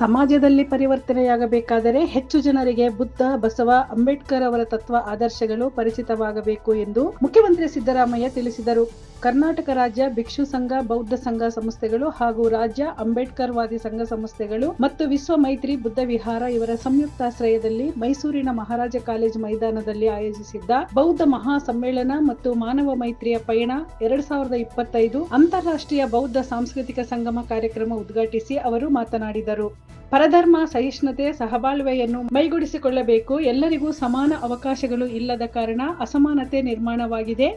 ಸಮಾಜದಲ್ಲಿ ಪರಿವರ್ತನೆಯಾಗಬೇಕಾದರೆ ಹೆಚ್ಚು ಜನರಿಗೆ ಬುದ್ಧ, ಬಸವ, ಅಂಬೇಡ್ಕರ್ ಅವರ ತತ್ವ, ಆದರ್ಶಗಳು ಪರಿಚಿತವಾಗಬೇಕು ಎಂದು ಮುಖ್ಯಮಂತ್ರಿ ಸಿದ್ದರಾಮಯ್ಯ ತಿಳಿಸಿದರು. ಕರ್ನಾಟಕ ರಾಜ್ಯ ಭಿಕ್ಷು ಸಂಘ, ಬೌದ್ಧ ಸಂಘ ಸಂಸ್ಥೆಗಳು ಹಾಗೂ ರಾಜ್ಯ ಅಂಬೇಡ್ಕರ್ ವಾದಿ ಸಂಘ ಸಂಸ್ಥೆಗಳು ಮತ್ತು ವಿಶ್ವ ಮೈತ್ರಿ ಬುದ್ಧ ವಿಹಾರ ಇವರ ಸಂಯುಕ್ತಾಶ್ರಯದಲ್ಲಿ ಮೈಸೂರಿನ ಮಹಾರಾಜ ಕಾಲೇಜ್ ಮೈದಾನದಲ್ಲಿ ಆಯೋಜಿಸಿದ್ದ ಬೌದ್ಧ ಮಹಾ ಸಮ್ಮೇಳನ ಮತ್ತು ಮಾನವ ಮೈತ್ರಿಯ ಪಯಣ ಎರಡ್ ಸಾವಿರದ ಇಪ್ಪತ್ತೈದು ಅಂತಾರಾಷ್ಟ್ರೀಯ ಬೌದ್ಧ ಸಾಂಸ್ಕೃತಿಕ ಸಂಗಮ ಕಾರ್ಯಕ್ರಮ ಉದ್ಘಾಟಿಸಿ ಅವರು ಮಾತನಾಡಿದರು. ಪರಧರ್ಮ, ಸಹಿಷ್ಣುತೆ, ಸಹಬಾಳ್ವೆಯನ್ನು ಮೈಗೂಡಿಸಿಕೊಳ್ಳಬೇಕು. ಎಲ್ಲರಿಗೂ ಸಮಾನ ಅವಕಾಶಗಳು ಇಲ್ಲದ ಕಾರಣ ಅಸಮಾನತೆ ನಿರ್ಮಾಣವಾಗಿದೆ.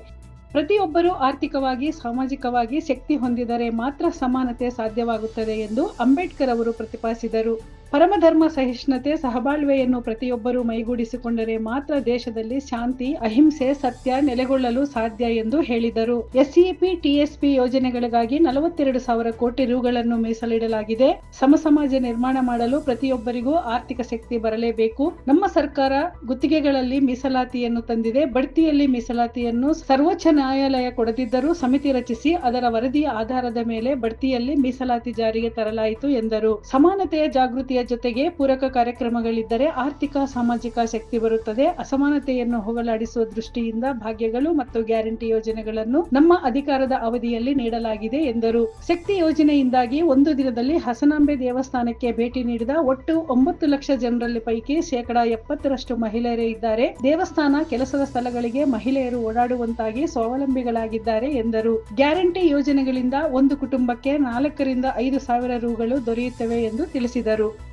ಪ್ರತಿಯೊಬ್ಬರೂ ಆರ್ಥಿಕವಾಗಿ ಸಾಮಾಜಿಕವಾಗಿ ಶಕ್ತಿ ಹೊಂದಿದರೆ ಮಾತ್ರ ಸಮಾನತೆ ಸಾಧ್ಯವಾಗುತ್ತದೆ ಎಂದು ಅಂಬೇಡ್ಕರ್ ಅವರು ಪ್ರತಿಪಾದಿಸಿದರು. ಪರಮಧರ್ಮ ಸಹಿಷ್ಣುತೆ ಸಹಬಾಳ್ವೆಯನ್ನು ಪ್ರತಿಯೊಬ್ಬರೂ ಮೈಗೂಡಿಸಿಕೊಂಡರೆ ಮಾತ್ರ ದೇಶದಲ್ಲಿ ಶಾಂತಿ, ಅಹಿಂಸೆ, ಸತ್ಯ ನೆಲೆಗೊಳ್ಳಲು ಸಾಧ್ಯ ಎಂದು ಹೇಳಿದರು. ಎಸ್ಇಪಿ ಟಿಎಸ್ಪಿ ಯೋಜನೆಗಳಿಗಾಗಿ ನಲವತ್ತೆರಡು ಸಾವಿರ ಕೋಟಿ ರುಗಳನ್ನು ಮೀಸಲಿಡಲಾಗಿದೆ. ಸಮಸಮಾಜ ನಿರ್ಮಾಣ ಮಾಡಲು ಪ್ರತಿಯೊಬ್ಬರಿಗೂ ಆರ್ಥಿಕ ಶಕ್ತಿ ಬರಲೇಬೇಕು. ನಮ್ಮ ಸರ್ಕಾರ ಗುತ್ತಿಗೆಗಳಲ್ಲಿ ಮೀಸಲಾತಿಯನ್ನು ತಂದಿದೆ. ಬಡ್ತಿಯಲ್ಲಿ ಮೀಸಲಾತಿಯನ್ನು ಸರ್ವೋಚ್ಚ ನ್ಯಾಯಾಲಯ ಕೊಡದಿದ್ದರೂ ಸಮಿತಿ ರಚಿಸಿ ಅದರ ವರದಿಯ ಆಧಾರದ ಮೇಲೆ ಬಡ್ತಿಯಲ್ಲಿ ಮೀಸಲಾತಿ ಜಾರಿಗೆ ತರಲಾಯಿತು ಎಂದರು. ಸಮಾನತೆಯ ಜಾಗೃತಿಯ ಜೊತೆಗೆ ಪೂರಕ ಕಾರ್ಯಕ್ರಮಗಳಿದ್ದರೆ ಆರ್ಥಿಕ, ಸಾಮಾಜಿಕ ಶಕ್ತಿ ಬರುತ್ತದೆ. ಅಸಮಾನತೆಯನ್ನು ಹೋಗಲಾಡಿಸುವ ದೃಷ್ಟಿಯಿಂದ ಭಾಗ್ಯಗಳು ಮತ್ತು ಗ್ಯಾರಂಟಿ ಯೋಜನೆಗಳನ್ನು ನಮ್ಮ ಅಧಿಕಾರದ ಅವಧಿಯಲ್ಲಿ ನೀಡಲಾಗಿದೆ ಎಂದರು. ಶಕ್ತಿ ಯೋಜನೆಯಿಂದಾಗಿ ಒಂದು ದಿನದಲ್ಲಿ ಹಸನಾಂಬೆ ದೇವಸ್ಥಾನಕ್ಕೆ ಭೇಟಿ ನೀಡಿದ ಒಟ್ಟು ಒಂಬತ್ತು ಲಕ್ಷ ಜನರಲ್ಲಿ ಪೈಕಿ ಶೇಕಡಾ ಎಪ್ಪತ್ತರಷ್ಟು ಮಹಿಳೆಯರೇ ಇದ್ದಾರೆ. ದೇವಸ್ಥಾನ ಕೆಲಸದ ಸ್ಥಳಗಳಿಗೆ ಮಹಿಳೆಯರು ಓಡಾಡುವಂತಾಗಿ ಸ್ವಾವಲಂಬಿಗಳಾಗಿದ್ದಾರೆ ಎಂದರು. ಗ್ಯಾರಂಟಿ ಯೋಜನೆಗಳಿಂದ ಒಂದು ಕುಟುಂಬಕ್ಕೆ ನಾಲ್ಕರಿಂದ ಐದು ಸಾವಿರ ರುಗಳು ದೊರೆಯುತ್ತವೆ ಎಂದು ತಿಳಿಸಿದರು.